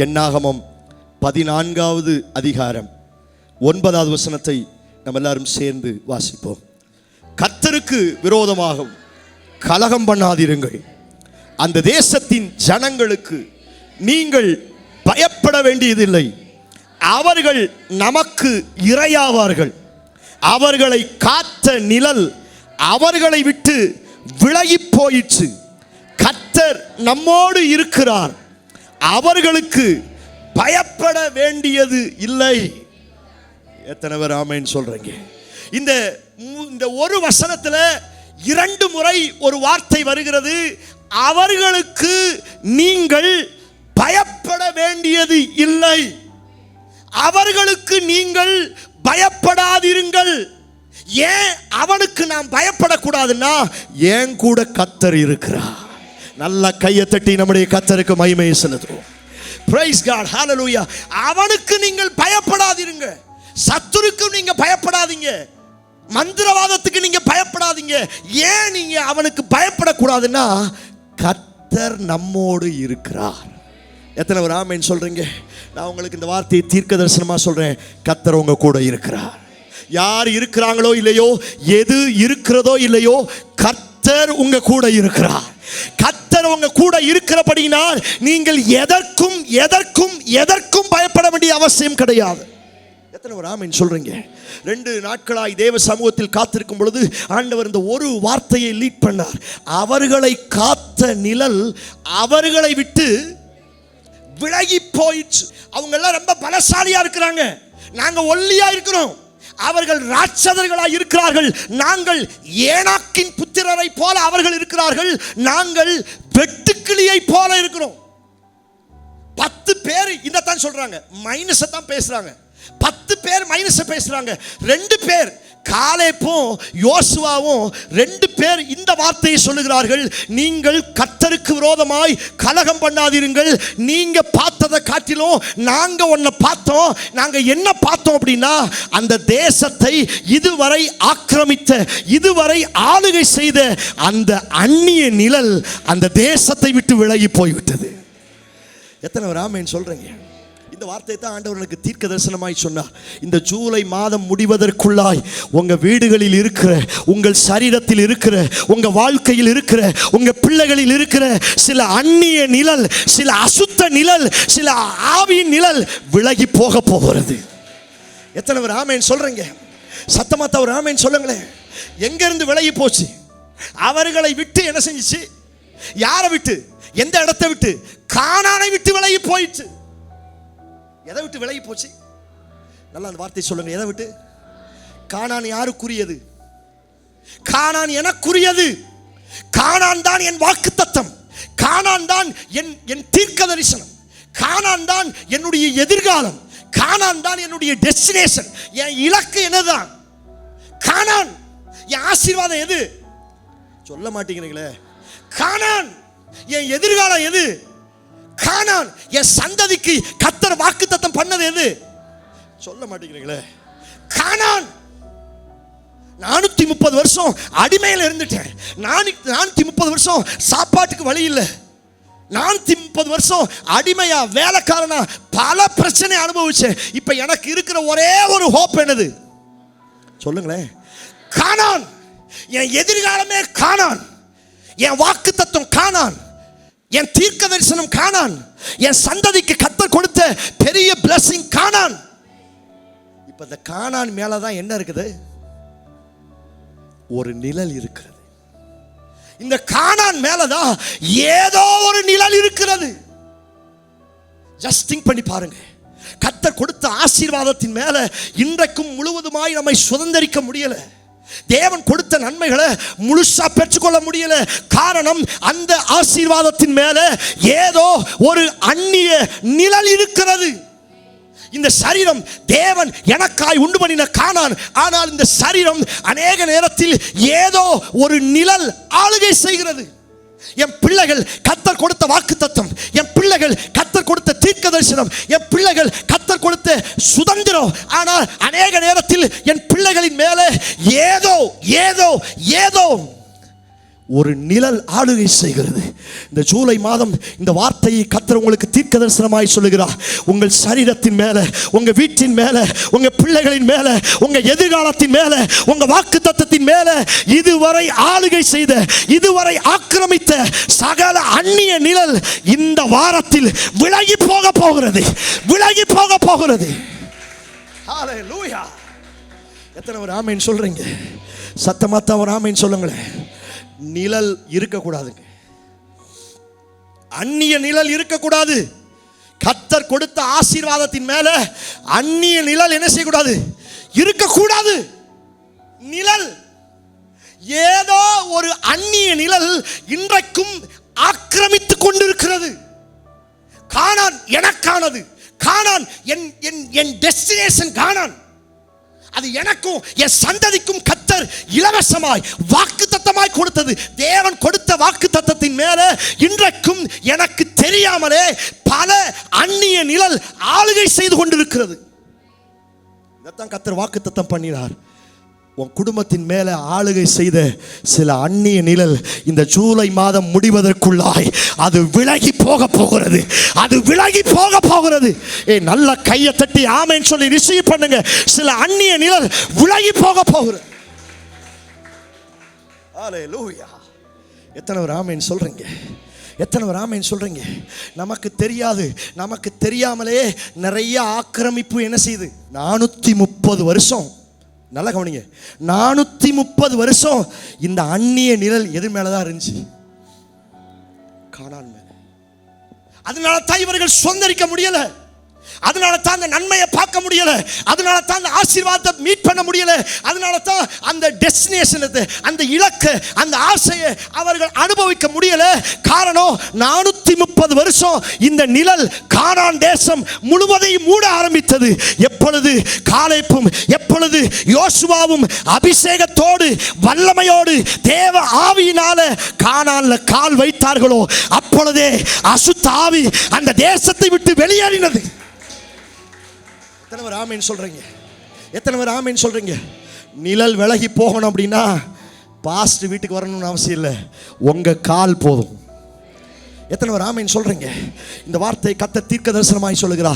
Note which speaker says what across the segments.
Speaker 1: எண்ணாகமம் பதினான்காவது அதிகாரம் ஒன்பதாவது வசனத்தை நம்ம எல்லாரும் சேர்ந்து வாசிப்போம். கர்த்தருக்கு விரோதமாகவும் கலகம் பண்ணாதிருங்கள். அந்த தேசத்தின் ஜனங்களுக்கு நீங்கள் பயப்பட வேண்டியதில்லை. அவர்கள் நமக்கு இரையாவார்கள். அவர்களை காத்த நிழல் அவர்களை விட்டு விலகிப் போயிற்று. கர்த்தர் நம்மோடு இருக்கிறார். அவர்களுக்கு பயப்பட வேண்டியது இல்லை. எத்தனை பேர் ஆமைன்னு சொல்றீங்க? இந்த இந்த ஒரு வசனத்தில் இரண்டு முறை ஒரு வார்த்தை வருகிறது. அவர்களுக்கு நீங்கள் பயப்பட வேண்டியது இல்லை. அவர்களுக்கு நீங்கள் பயப்படாதிருங்கள். ஏன் அவனுக்கு நாம் பயப்படக்கூடாதுன்னா ஏன் கூட கத்தர் இருக்கிறார். நல்ல கையை தட்டி நம்முடைய கத்தருக்கு மகிமையை செலுத்துவோம். பிரைஸ் காட் ஹாலலூயா அவனுக்கு நீங்கள் பயப்படாதிருங்க. சத்துருக்கு நீங்க பயப்படாதீங்க. மந்திரவாதத்துக்கு நீங்க பயப்படாதீங்க. ஏன் நீங்க அவனுக்கு பயப்படக்கூடாதுன்னா கத்தர் நம்மோடு இருக்கிறார். எத்தனை ஒரு ஆமைன்னு சொல்றீங்க? நான் உங்களுக்கு இந்த வார்த்தையை தீர்க்க தரிசனமா சொல்றேன். கத்தர் உங்க கூட இருக்கிறார். யார் இருக்கிறாங்களோ இல்லையோ எது இருக்கிறதோ இல்லையோ கத்தர் உங்க கூட இருக்கிறார். கர்த்தர் உங்க கூட இருக்கிறபடினால் நீங்கள் எதற்கும் எதற்கும் எதற்கும் பயப்பட வேண்டிய அவசியம் கிடையாது. எத்தனை ஒரு ஆமீன் சொல்றீங்க? ரெண்டு நாட்களாய் தேவ சமூகத்தில் காத்திருக்கும் பொழுது ஆண்டவர் இந்த ஒரு வார்த்தையை லீட் பண்ணார். அவர்களை காத்த நிழல் அவர்களை விட்டு விலகி போயிடுச்சு அவங்க எல்லாம் ரொம்ப பலசாலியாக இருக்கிறாங்க. நாங்க ஒல்லியா இருக்கிறோம். அவர்கள் ராட்சதர்களா இருக்கிறார்கள். நாங்கள் ஏனாக்கின் புத்திரரை போல அவர்கள் இருக்கிறார்கள். நாங்கள் வெட்டுக்கிளியை போல இருக்கிறோம். பத்து பேர் இதைத்தான் சொல்றாங்க. மைனஸை தான் பேசுறாங்க. பத்து பேர் மைனஸை பேசுறாங்க. ரெண்டு பேர் காலேப்பும் யோசுவாவும் ரெண்டு பேர் இந்த வார்த்தையை சொல்லுகிறார்கள். நீங்கள் கத்தருக்கு விரோதமாய் கலகம் பண்ணாதிருங்கள். நீங்க பார்த்ததை காட்டிலும் நாங்க ஒன்ன பார்த்தோம். நாங்க என்ன பார்த்தோம் அப்படின்னா அந்த தேசத்தை இதுவரை ஆக்கிரமித்த இதுவரை ஆளுகை செய்த அந்த அந்நிய நிழல் அந்த தேசத்தை விட்டு விலகி போய்விட்டது. எத்தனை ராமேன் சொல்கிறீங்க சொல்றீங்க? இந்த வார்த்தை தான் ஆண்டவர் எனக்கு தீர்க்க தரிசனமாய் சொன்னார். இந்த ஜூலை மாதம் முடிவதற்குள்ளாய் உங்க வீடுகளில் இருக்கிற உங்கள் சரீரத்தில் இருக்கிற உங்க வாழ்க்கையில் இருக்கிற உங்க பிள்ளைகளில் இருக்கிற சில அந்நிய நிழல் சில அசுத்த நிழல் சில ஆவியின் நிழல் விலகி போக போகிறது. எத்தனை ஒரு ஆமேன் சொல்றீங்க? சத்தமாத்த ஒரு ஆமேன் சொல்லுங்களேன். எங்க இருந்து விலகி போச்சு? அவர்களை விட்டு என்ன செஞ்சுச்சு? யாரை விட்டு? எந்த இடத்தை விட்டு? காணானை விட்டு விலகி போயிடுச்சு. எதை விட்டு விலகி போச்சு? நல்லா அந்த வார்த்தை சொல்லுங்க. எதை விட்டு? காணான் யாருக்குரியது? காணான் எனக்குரியது. காணான் தான் என் வாக்கு தத்தம் காணான் தான் என் என் தீர்க்க தரிசனம் காணான் தான் என்னுடைய எதிர்காலம். காணான் தான் என்னுடைய டெஸ்டினேஷன் என் இலக்கு என்னதான்? காணான் என் ஆசீர்வாதம் எது? சொல்ல மாட்டேங்கிறீங்களே காணான் என் எதிர்காலம் எது? கானான் என் சந்ததிக்கு கத்தர் வாக்குத்தத்தம் பண்ணது எது? சொல்ல மாட்டேங்கிறீங்களே. கானான் நானூத்தி முப்பது வருஷம் அடிமையில் இருந்துட்டேன். நானூத்தி நானூற்றி முப்பது வருஷம் சாப்பாட்டுக்கு வழி இல்லை. நானூத்தி முப்பது வருஷம் அடிமையா வேலைக்காரனா பல பிரச்சனை அனுபவிச்சேன். இப்ப எனக்கு இருக்கிற ஒரே ஒரு ஹோப் என்னது? சொல்லுங்களேன். காணான் என் எதிர்காலமே காணான் என் வாக்கு தத்துவம் காணான் என் தீர்க்க தரிசனம் காணான். என் சந்ததிக்கு கத்த கொடுத்த பெரிய பிளஸிங் காணான். இப்ப இந்த காணான் மேலதான் என்ன இருக்குது? ஒரு நிழல் இருக்கிறது. இந்த காணான் மேலதான் ஏதோ ஒரு நிழல் இருக்கிறது. ஜஸ்ட் திங்க் பண்ணி பாருங்க. கத்தர் கொடுத்த ஆசீர்வாதத்தின் மேல இன்றைக்கும் முழுவதுமாய் நம்மை சுதந்திரிக்க முடியலை. தேவன் கொடுத்த நன்மைகளை முழுசா பெற்றுக்கொள்ள முடியல. காரணம் அந்த ஆசீர்வாதத்தின் மேல ஏதோ ஒரு அந்நிய நிழல் இருக்கிறது. இந்த சரீரம் தேவன் எனக்காய் உண்டு பண்ணின காணான். ஆனால் இந்த சரீரம் அநேக நேரத்தில் ஏதோ ஒரு நிழல் ஆளுகை செய்கிறது. என் பிள்ளைகள் கத்தர் கொடுத்த வாக்கு தத்துவம் என் பிள்ளைகள் கத்தர் கொடுத்த தீர்க்க தரிசனம் என் பிள்ளைகள் கத்தர் கொடுத்த சுதந்திரம். ஆனால் அநேக நேரத்தில் என் பிள்ளைகளின் மேலே ஏதோ ஏதோ ஏதோ ஒரு நிழல் ஆளுகை செய்கிறது. இந்த ஜூலை மாதம் இந்த வார்த்தையை கத்தர் உங்களுக்கு தீர்க்க தரிசனமாய் சொல்லுகிறார். உங்கள் சரீரத்தின் மேல உங்க வீட்டின் மேல உங்க பிள்ளைகளின் மேல உங்க எதிர்காலத்தின் மேல உங்க வாக்கு தத்தத்தின் மேல இதுவரை ஆளுகை செய்த இதுவரை ஆக்கிரமித்த சகல அந்நிய நிழல் இந்த வாரத்தில் விலகி போக போகிறது. விலகி போக போகிறது. எத்தனை ஒரு ஆமைன்னு சொல்றீங்க? சத்தமாத்தா ஒரு ஆமைன்னு சொல்லுங்களேன். நிழல் இருக்கக்கூடாதுங்க. அந்நிய நிழல் இருக்கக்கூடாது. கத்தர் கொடுத்த ஆசீர்வாதத்தின் மேல அந்நிய நிழல் என்ன செய்யக்கூடாது? இருக்கக்கூடாது. நிழல். ஏதோ ஒரு அந்நிய நிழல் இன்றைக்கும் ஆக்கிரமித்துக் கொண்டிருக்கிறது. காணான் எனக்கானது. காணான் என் என் என் டெஸ்டினேஷன் காணான். அது எனக்கும் என் சந்ததிக்கும் கத்தர் இலவசமாய் வாக்கு தத்தமாய் கொடுத்தது. தேவன் கொடுத்த வாக்கு தத்தத்தின் மேலே இன்றைக்கும் எனக்கு தெரியாமலே பல அந்நிய நிழல் ஆளுகை செய்து கொண்டிருக்கிறது. இதைத்தான் கத்தர் வாக்கு தத்தம் பண்ணினார். உன் குடும்பத்தின் மேலே ஆளுகை செய்த சில அந்நிய நிழல் இந்த ஜூலை மாதம் முடிவதற்குள்ளாய் அது விலகி போக போகிறது. அது விலகி போக போகிறது. ஏ நல்ல கையை தட்டி ஆமைன்னு சொல்லி ரிசீவ் பண்ணுங்க. சில அந்நிய நிழல் விலகி போக போகிறது. ஹalleluya. எத்தனை ஒரு ஆமைன்னு சொல்கிறீங்க எத்தனை ஒரு ஆமைன்னு சொல்கிறீங்க நமக்கு தெரியாது. நமக்கு தெரியாமலே நிறைய ஆக்கிரமிப்பு என்ன செய்யுது? நானூற்றி முப்பது வருஷம். நல்லா கவனிங்க. நானூற்றி முப்பது வருஷம் இந்த அந்நிய நிழல் எது மேலே தான் இருந்துச்சு? காணான் மேலே. அதனால தான் இவர்கள் சொந்தரிக்க முடியலை. அதனால தான் அந்த நன்மையை பார்க்க முடியல. அதனால தான் அந்த ஆசீர்வாதத்தை மீட் பண்ண முடியல. அதனால தான் அந்த டெஸ்டினேஷனத்தை அந்த இலக்கு அந்த ஆசையை அவர்கள் அனுபவிக்க முடியல. காரணம் நானூத்தி முப்பது வருஷம் இந்த நிழல் காணான் தேசம் முழுவதையும் மூட ஆரம்பித்தது. எப்பொழுது காலைப்பும் எப்பொழுது யோசுவாவும் அபிஷேகத்தோடு வல்லமையோடு தேவ ஆவியினால காணான்ல கால் வைத்தார்களோ அப்பொழுதே அசுத்த ஆவி அந்த தேசத்தை விட்டு வெளியேறினது. எத்தனை பேர் ஆமைன்னு சொல்கிறீங்க எத்தனை பேர் ஆமைன்னு சொல்கிறீங்க நிழல் விலகி போகணும் அப்படின்னா பாஸ்ட் வீட்டுக்கு வரணும்னு அவசியம் இல்லை. உங்கள் கால் போதும். எத்தனை பேர் ஆமைன்னு சொல்கிறீங்க இந்த வார்த்தை கத்த தீர்க்க தரிசனமாய் சொல்லுகிறா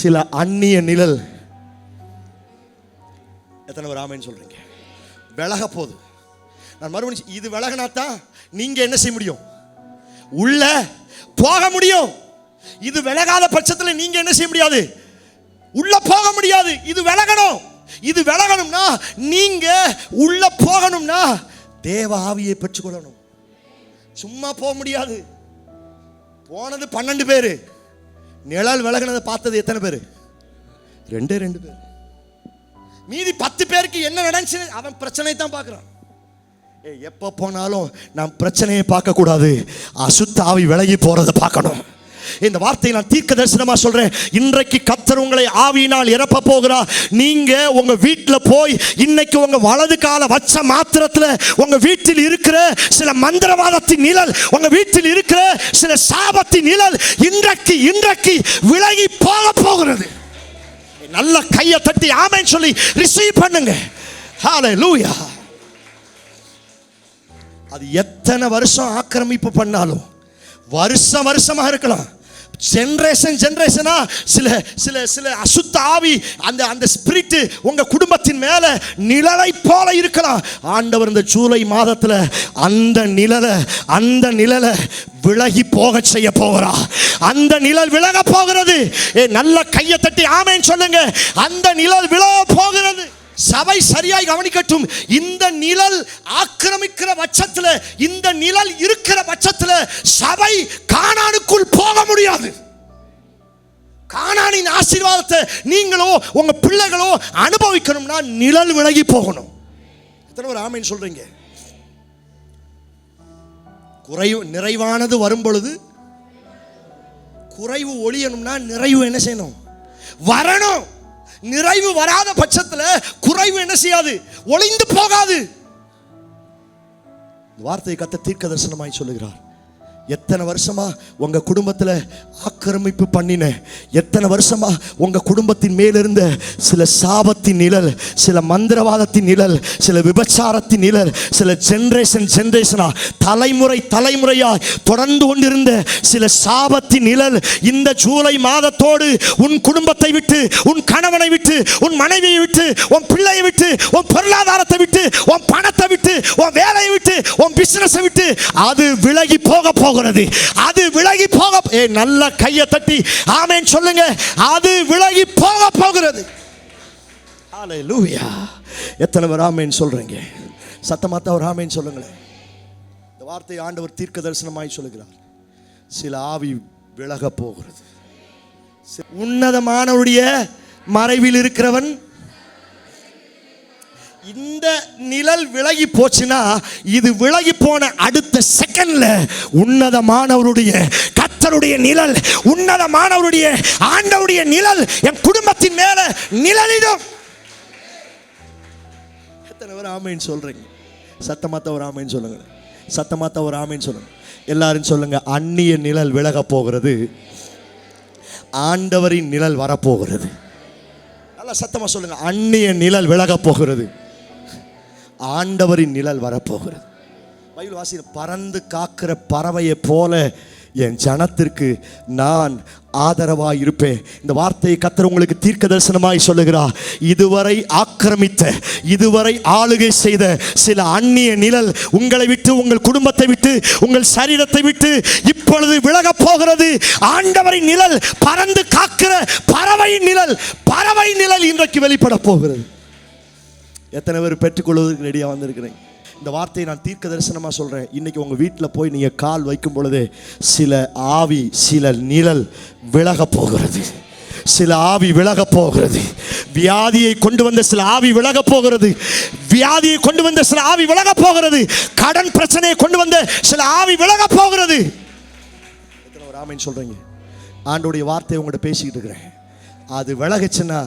Speaker 1: சில அந்நிய நிழல். எத்தனை பேர் ஆமைன்னு சொல்கிறீங்க விலக போகுது நான் மறுபடியும் இது விலகினா தான் நீங்கள் என்ன செய்ய முடியும்? உள்ள போக முடியும். இது விலகாத பட்சத்தில் நீங்கள் என்ன செய்ய முடியாது? உள்ள போக முடியாது. இது விலகணும். இது விலகணும்னா நீங்க உள்ள போகணும்னா தேவ ஆவியை பெற்றுக்கொள்ளணும். சும்மா போக முடியாது. போனது பன்னெண்டு பேரு. நிழல் விலகினதை பார்த்தது எத்தனை பேர்? ரெண்டே ரெண்டு பேர். மீதி பத்து பேருக்கு என்ன நடந்துச்சு? அவன் பிரச்சனை தான் பார்க்குறான். ஏய் எப்போ போனாலும் நான் பிரச்சனையை பார்க்கக்கூடாது. அசுத்த ஆவி விலகி போகிறத பார்க்கணும். இந்த வார்த்தையை நான் தீர்க்க தரிசனமா சொல்கிறேன் இன்றைக்கு கத்தர் உங்களை ஆவியினால் இறப்ப போகிறா நீங்கள் உங்க வீட்டில் போய் இன்னைக்கு உங்க வலது கால வச்ச மாத்திரத்தில் உங்க வீட்டில் இருக்கிற சில மந்திரவாதத்தின் நிழல் உங்க வீட்டில் இருக்கிற சில சாபத்தின் நிழல் இன்றைக்கு இன்றைக்கு விலகி போக போகிறது. நல்ல கையை தட்டி ஆமைன்னு சொல்லி ரிசீவ் பண்ணுங்க. ஹalleluya அது எத்தனை வருஷம் ஆக்கிரமிப்பு பண்ணாலும் வருஷம் வருஷமாக இருக்கலாம். ஜென்ரேஷன் ஜென்ரேஷனா சில சில சில அசுத்த ஆவி அந்த அந்த ஸ்பிரிட் உங்க குடும்பத்தின் மேல நிழலை போல இருக்கலாம். ஆண்டவர் இந்த ஜூலை மாதத்தில் அந்த நிழலை அந்த நிழலை விலகி போக செய்ய போகிறா. அந்த நிழல் விலக போகிறது. ஏ நல்ல கையை தட்டி ஆமேன்னு சொல்லுங்க. அந்த நிழல் விலக போகிறது. சபை சரியாய் கவனிக்கட்டும். இந்த நிழல் ஆக்கிரமிக்கிற பட்சத்தில் இந்த நிழல் இருக்கிற பட்சத்தில் சபை காணானுக்குள் போக முடியாது. காணானின் ஆசீர்வாதத்தை நீங்களோ உங்க பிள்ளைகளோ அனுபவிக்கணும்னா நிழல் விலகி போகணும். எத்தனை ஒரு ஆமைன்னு சொல்றீங்க? குறைவு நிறைவானது வரும் பொழுது குறைவு ஒழியணும்னா நிறைவு என்ன செய்யணும்? வரணும். நிறைவு வராத பட்சத்தில் குறைவு என்ன செய்யாது? ஒளிந்து போகாது. வார்த்தையை கத்த தீர்க்க தரிசனமாய் சொல்லுகிறார். எத்தனை வருஷமா உங்க குடும்பத்தில் ஆக்கிரமிப்பு பண்ணின எத்தனை வருஷமா உங்க குடும்பத்தின் மேலிருந்த சில சாபத்தின் நிழல் சில மந்திரவாதத்தின் நிழல் சில விபச்சாரத்தின் நிழல் சில ஜென்ரேஷன் ஜென்ரேஷனா தலைமுறை தலைமுறையா தொடர்ந்து கொண்டிருந்த சில சாபத்தின் நிழல் இந்த ஜூலை மாதத்தோடு உன் குடும்பத்தை விட்டு உன் கணவனை விட்டு உன் மனைவியை விட்டு உன் பிள்ளையை விட்டு உன் பொருளாதாரத்தை விட்டு உன் பணத்தை விட்டு உன் வேலையை விட்டு உன் பிசினஸை விட்டு அது விலகி போக போகிறது. அது விலகி போக ஏ நல்ல கையை தட்டி. ஆமென் சொல்லுங்க. அது விலகி போக போகிறது. லூயா எத்தனை பேர் ஆமேன்னு சொல்கிறீங்க சத்தமாக தான் ஒரு ஆமென் சொல்லுங்களேன். இந்த வார்த்தை ஆண்டவர் தீர்க்க தரிசனமாய் சொல்லுகிறார். சில ஆவி விலக போகிறது. உன்னதமானவருடைய மறைவில் இருக்கிறவன் இந்த நிழல் விலகி போச்சுன்னா இது விலகி போன அடுத்த செகண்ட்ல உன்னதமானவருடைய கத்தருடைய நிழல் உன்னதமானவருடைய ஆண்டவருடைய நிழல் என் குடும்பத்தின் மேல நிழலிடும். எத்தனை பேர் ஆமைன்னு சொல்றீங்க? சத்தமாத்த ஒரு ஆமைன்னு சொல்லுங்க. சத்தமாத்த ஒரு ஆமைன்னு சொல்லுங்க. எல்லாரும் சொல்லுங்க அந்நிய நிழல் விலக போகிறது ஆண்டவரின் நிழல் வரப்போகிறது. நல்லா சத்தமா சொல்லுங்க அந்நிய நிழல் விலக போகிறது. ஆண்டவரின் நிழல் வரப்போகிறது. பைபிள் வாசி பறந்து காக்கிற பறவையை போல என் ஜனத்திற்கு நான் ஆதரவாக இருப்பேன் இந்த வார்த்தையை கத்தர் உங்களுக்கு தீர்க்க தரிசனமாய் சொல்லுகிறார். இதுவரை ஆக்கிரமித்த இதுவரை ஆளுகை செய்த சில அந்நிய நிழல் உங்களை விட்டு உங்கள் குடும்பத்தை விட்டு உங்கள் சரீரத்தை விட்டு இப்பொழுது விலகப் போகிறது. ஆண்டவரின் நிழல் பறந்து காக்கிற பறவை நிழல் பறவை நிழல் இன்றைக்கு வெளிப்பட போகிறது. எத்தனை பேர் பெற்றுக்கொள்வதற்கு ரெடியாக வந்திருக்கிறேன். இந்த வார்த்தையை நான் தீர்க்க தரிசனமாக சொல்கிறேன் இன்றைக்கி உங்கள் வீட்டில் போய் நீங்கள் கால் வைக்கும் பொழுது சில ஆவி சில நிழல் விலகப் போகிறது. சில ஆவி விலகப் போகிறது. வியாதியை கொண்டு வந்த சில ஆவி விலகப் போகிறது. வியாதியை கொண்டு வந்த சில ஆவி விலகப் போகிறது. கடன் பிரச்சனையை கொண்டு வந்த சில ஆவி விலகப் போகிறது. எத்தனை ஒரு ஆமைன்னு சொல்கிறீங்க ஆண்டோடைய வார்த்தையை உங்கள்கிட்ட பேசிக்கிட்டு இருக்கிறேன். அது விலகுச்சுன்னா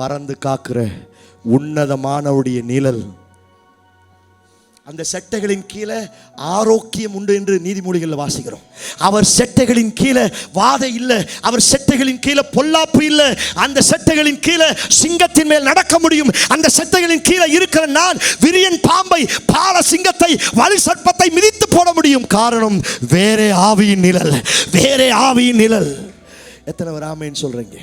Speaker 1: பறந்து காக்குறேன் உன்னதமானவுடைய நிழல். அந்த செட்டைகளின் கீழே ஆரோக்கியம் உண்டு என்று நீதிமொழிகளில் வாசிக்கிறோம். அவர் செட்டைகளின் கீழே வாதை இல்லை அவர் செட்டைகளின் கீழே பொல்லாப்பு இல்லை அந்த செட்டைகளின் கீழே சிங்கத்தின் மேல் நடக்க முடியும். அந்த செட்டைகளின் கீழே இருக்கிற நான் விரியன் பாம்பை பால சிங்கத்தை வலி சர்ப்பத்தை மிதித்து போட முடியும். காரணம் வேறே ஆவியின் நிழல் வேறே ஆவியின் நிழல். எத்தனை ராமேன்னு சொல்கிறீங்க